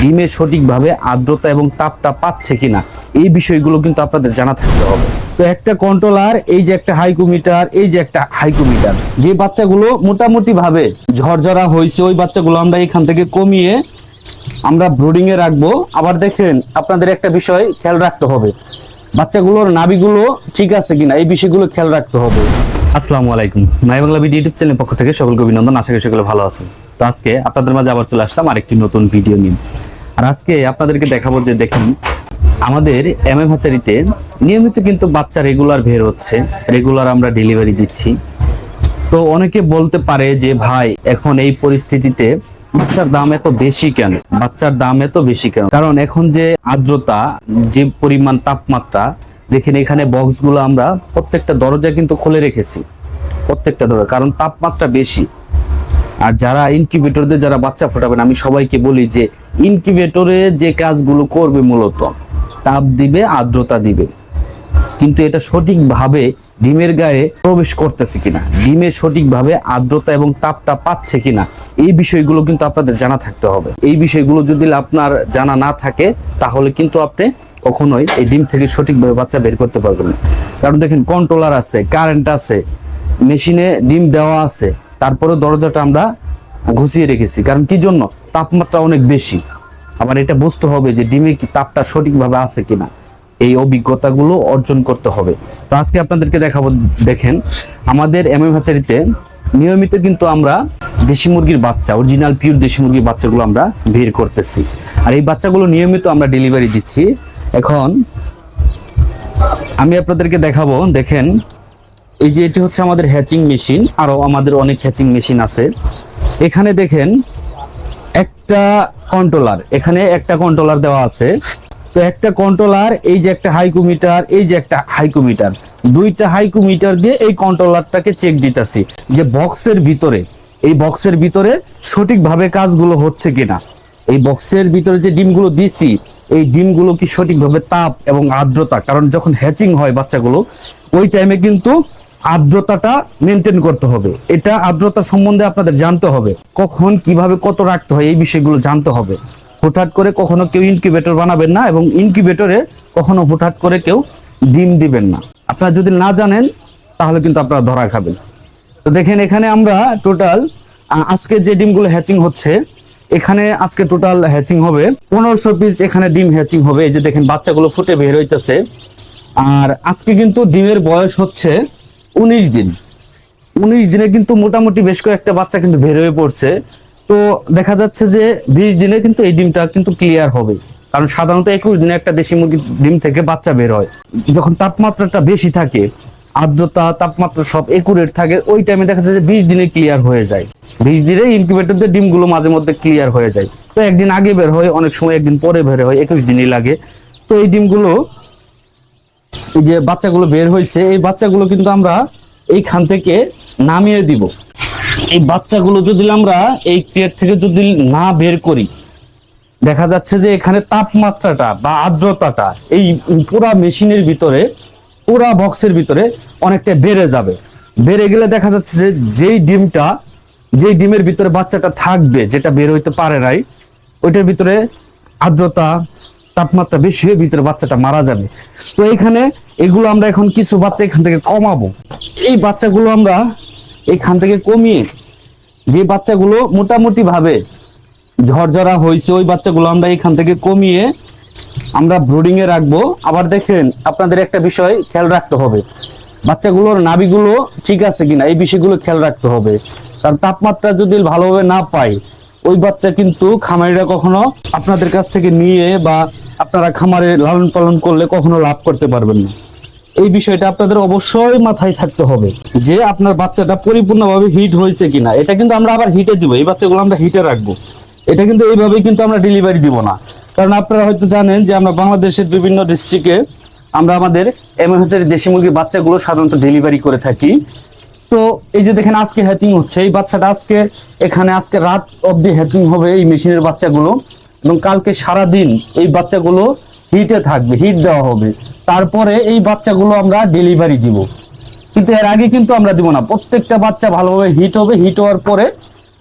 ডিমে সঠিকভাবে আর্দ্রতা এবং তাপটা পাচ্ছে কিনা, এই বিষয়গুলো কিন্তু আপনাদের জানা থাকতে হবে। তো একটা কন্ট্রোলার এই যে একটা হাইকোমিটার এই যে একটা হাইকোমিটার যে বাচ্চাগুলো মোটামুটি ভাবে ঝরঝরা হয়েছে, ওই বাচ্চাগুলো আমরা এখান থেকে কমিয়ে আমরা ব্রুডিং এ রাখব। আবার দেখেন, আপনাদের একটা বিষয় খেয়াল রাখতে হবে, বাচ্চাগুলোর নাবিগুলো ঠিক আছে কিনা, এই বিষয়গুলো খেয়াল রাখতে হবে। আসসালামু আলাইকুম। মাই বাংলা ভিডিও ইউটিউব চ্যানেলের পক্ষ থেকে সকলকে অভিনন্দন। আশা করি সকলে ভালো আছেন। তো আজকে আপনাদের মাঝে আবার চলে আসলাম আরেকটি নতুন ভিডিও নিয়ে। আর আজকে আপনাদেরকে দেখাবো যে দেখেন, আমাদের এম এম হাচারিতে নিয়মিত কিন্তু বাচ্চা রেগুলার বের হচ্ছে। রেগুলার আমরা ডেলিভারি দিচ্ছি। তো অনেকে বলতে পারে যে, ভাই, এখন এই পরিস্থিতিতে বাচ্চার দাম এত বেশি কেন? বাচ্চার দাম এত বেশি কেন? কারণ এখন যে আর্দ্রতা, যে পরিমাণ তাপমাত্রা দেখেন এখানে বক্সগুলো আমরা প্রত্যেকটা দরজা কিন্তু খুলে রেখেছি। প্রত্যেকটা দরজা, কারণ তাপমাত্রা বেশি। আর যারা ইনকিউবেটরদের যারা বাচ্চা ফোটাবেন, আমি সবাইকে বলি যে ইনকিউবেটরে যে কাজগুলো করবে মূলত, তাপ দিবে, আর্দ্রতা দিবে। কিন্তু এটা সঠিকভাবে ডিমের গায়ে প্রবেশ করতেছে কিনা, ডিমে সঠিকভাবে আর্দ্রতা এবং তাপটা পাচ্ছে কিনা, এই বিষয়গুলো কিন্তু আপনাদের জানা থাকতে হবে। এই বিষয়গুলো যদি আপনার জানা না থাকে, তাহলে কিন্তু আপনি কখনোই এই ডিম থেকে সঠিকভাবে বাচ্চা বের করতে পারবেন না। কারণ দেখেন কন্ট্রোলার আছে কারেন্ট আছে মেশিনে ডিম দেওয়া আছে তারপরে দরজাটা আমরা ঘুষিয়ে রেখেছি। কারণ কি জন্য? তাপমাত্রা অনেক বেশি। আবার এটা বুঝতে হবে যে ডিমে কি তাপটা সঠিকভাবে আছে কিনা। এই অভিজ্ঞতাগুলো অর্জন করতে হবে। তো আজকে আপনাদেরকে দেখাবো, দেখেন, আমাদের এম এম হাচারিতে নিয়মিত কিন্তু আমরা দেশি মুরগির বাচ্চা অরিজিনাল পিওর দেশি মুরগির বাচ্চাগুলো আমরা বের করতেছি। আর এই বাচ্চাগুলো নিয়মিত আমরা ডেলিভারি দিচ্ছি। এখন আমি আপনাদেরকে দেখাবো, দেখেন, এই যে এটি হচ্ছে আমাদের হ্যাচিং মেশিন আরও আমাদের অনেক হ্যাচিং মেশিন আছে। এখানে দেখেন, একটা কন্ট্রোলার এখানে একটা কন্ট্রোলার দেওয়া আছে। তো একটা কন্ট্রোলার এই যে একটা হাইকোমিটার এই যে একটা হাইকোমিটার দুইটা হাইকোমিটার দিয়ে এই কন্ট্রোলারটাকে চেক দিতেছি যে বক্সের ভিতরে, এই বক্সের ভিতরে সঠিকভাবে কাজগুলো হচ্ছে কিনা। এই বক্সের ভিতরে যে ডিমগুলো দিছি এই ডিমগুলো কি সঠিকভাবে তাপ এবং আর্দ্রতা? কারণ যখন হ্যাচিং হয় বাচ্চাগুলো, ওই টাইমে কিন্তু আর্দ্রতাটা মেনটেন করতে হবে। এটা আর্দ্রতা সম্বন্ধে আপনাদের জানতে হবে। কখন, কীভাবে, কত রাখতে হয়, এই বিষয়গুলো জানতে হবে। হুটহাট করে কখনো কেউ ইনকিউবেটর বানাবেন না এবং ইনকিউবেটরে কখনো হুটহাট করে কেউ ডিম দিবেন না। আপনারা যদি না জানেন, তাহলে কিন্তু আপনারা ধরা খাবেন। তো দেখেন এখানে আমরা টোটাল আজকে যে ডিমগুলো হ্যাচিং হচ্ছে এখানে আজকে টোটাল হ্যাচিং হবে। পনেরোশো পিস এখানে ডিম হ্যাচিং হবে। এই যে দেখেন, বাচ্চাগুলো ফুটে বের হইতেছে। আর আজকে কিন্তু ডিমের বয়স হচ্ছে উনিশ দিন। উনিশ দিনে কিন্তু মোটামুটি বেশ কয়েকটা বাচ্চা কিন্তু বের হয়ে পড়ছে। তো দেখা যাচ্ছে যে বিশ দিনে কিন্তু এই ডিমটা কিন্তু ক্লিয়ার হবে। কারণ সাধারণত একুশ দিনে একটা দেশি মুরগির ডিম থেকে বাচ্চা বের হয়। যখন তাপমাত্রাটা বেশি থাকে আর্দ্রতা, তাপমাত্রা সব একুরেট থাকে। ওই টাইমে দেখা যাচ্ছে যে বিশ দিনে ক্লিয়ার হয়ে যায়। বিশ দিনে ইনকিউবেটরদের ডিমগুলো মাঝে মধ্যে ক্লিয়ার হয়ে যায়। তো একদিন আগে বের হয়, অনেক সময় একদিন পরে বের হয়, একুশ দিনই লাগে। তো এই ডিমগুলো, এই যে বাচ্চাগুলো বের হয়েছে, এই বাচ্চাগুলো কিন্তু আমরা এইখান থেকে নামিয়ে দিব। এই বাচ্চাগুলো যদি আমরা এই ক্রিয়েট থেকে যদি না বের করি, দেখা যাচ্ছে যে এখানে তাপমাত্রাটা বা আর্দ্রতাটা এই পুরা মেশিনের ভিতরে পুরা বক্সের ভিতরে অনেকটা বেড়ে যাবে। বেড়ে গেলে দেখা যাচ্ছে যে যেই ডিমটা, যেই ডিমের ভিতরে বাচ্চাটা থাকবে, যেটা বের হইতে পারে নাই, ওইটার ভিতরে আর্দ্রতা, তাপমাত্রা বেশি হয়ে ভিতরে বাচ্চাটা মারা যাবে। তো এখানে এগুলো আমরা এখন কিছু বাচ্চা এখান থেকে কমাবো। এই বাচ্চাগুলো আমরা এখান থেকে কমিয়ে যে বাচ্চাগুলো মোটামুটি ভাবে ঝরঝরা হয়েছে ওই বাচ্চাগুলো আমরা এখান থেকে কমিয়ে আমরা ব্রুডিং এ রাখব। আবার দেখেন, আপনাদের একটা বিষয় খেয়াল রাখতে হবে। বাচ্চাগুলোর নাবিগুলো ঠিক আছে কিনা, এই বিষয়গুলো খেয়াল রাখতে হবে। কারণ তাপমাত্রা যদি ভালোভাবে না পাই ওই বাচ্চা কিন্তু খামারিরা কখনো আপনাদের কাছ থেকে নিয়ে বা আপনারা খামারে লালন পালন করলে কখনো লাভ করতে পারবেন না। এই বিষয়টা আপনাদের অবশ্যই মাথায় থাকতে হবে যে আপনার বাচ্চাটা পরিপূর্ণভাবে হিট হয়েছে কিনা। এটা কিন্তু আমরা আবার হিটে দিব, এই বাচ্চাগুলো আমরা হিটে রাখব। এটা কিন্তু এইভাবে কিন্তু আমরা ডেলিভারি দিব না। কারণ আপনারা হয়তো জানেন যে আমরা বাংলাদেশের বিভিন্ন ডিস্ট্রিক্টে আমরা আমাদের এমএনএচের দেশি মুরগির বাচ্চাগুলো সাধারণত ডেলিভারি করে থাকি। তো এই যে দেখেন আজকে হ্যাচিং হচ্ছে, এই বাচ্চাটা আজকে এখানে আজকে রাত অবধি হ্যাচিং হবে এই মেশিনের বাচ্চাগুলো এবং কালকে সারা দিন এই বাচ্চাগুলো হিটে থাকবে হিট দেওয়া হবে। তারপরে এই বাচ্চাগুলো আমরা ডেলিভারি দিব। কিন্তু এর আগে কিন্তু আমরা দিব না। প্রত্যেকটা বাচ্চা ভালোভাবে হিট হবে হিট হওয়ার পরে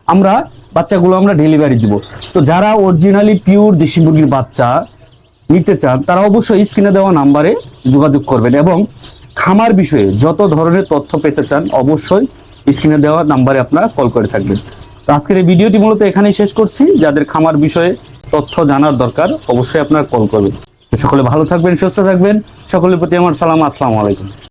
আমরা বাচ্চাগুলো আমরা ডেলিভারি দিব। তো যারা অরিজিনালি পিওর দেশি মুরগির বাচ্চা নিতে চান, তারা অবশ্যই স্ক্রিনে দেওয়া নাম্বারে যোগাযোগ করবেন এবং খামার বিষয়ে যত ধরনের তথ্য পেতে চান, অবশ্যই স্ক্রিনে দেওয়া নাম্বারে আপনারা কল করে থাকবেন। তো আজকের এই ভিডিওটি মূলত এখানেই শেষ করছি। যাদের খামার বিষয়ে তথ্য জানার দরকার, অবশ্যই আপনারা কল করবেন। সকলে ভালো থাকবেন, সুস্থ থাকবেন। সকলের প্রতি আমার সালাম, আসসালামু আলাইকুম।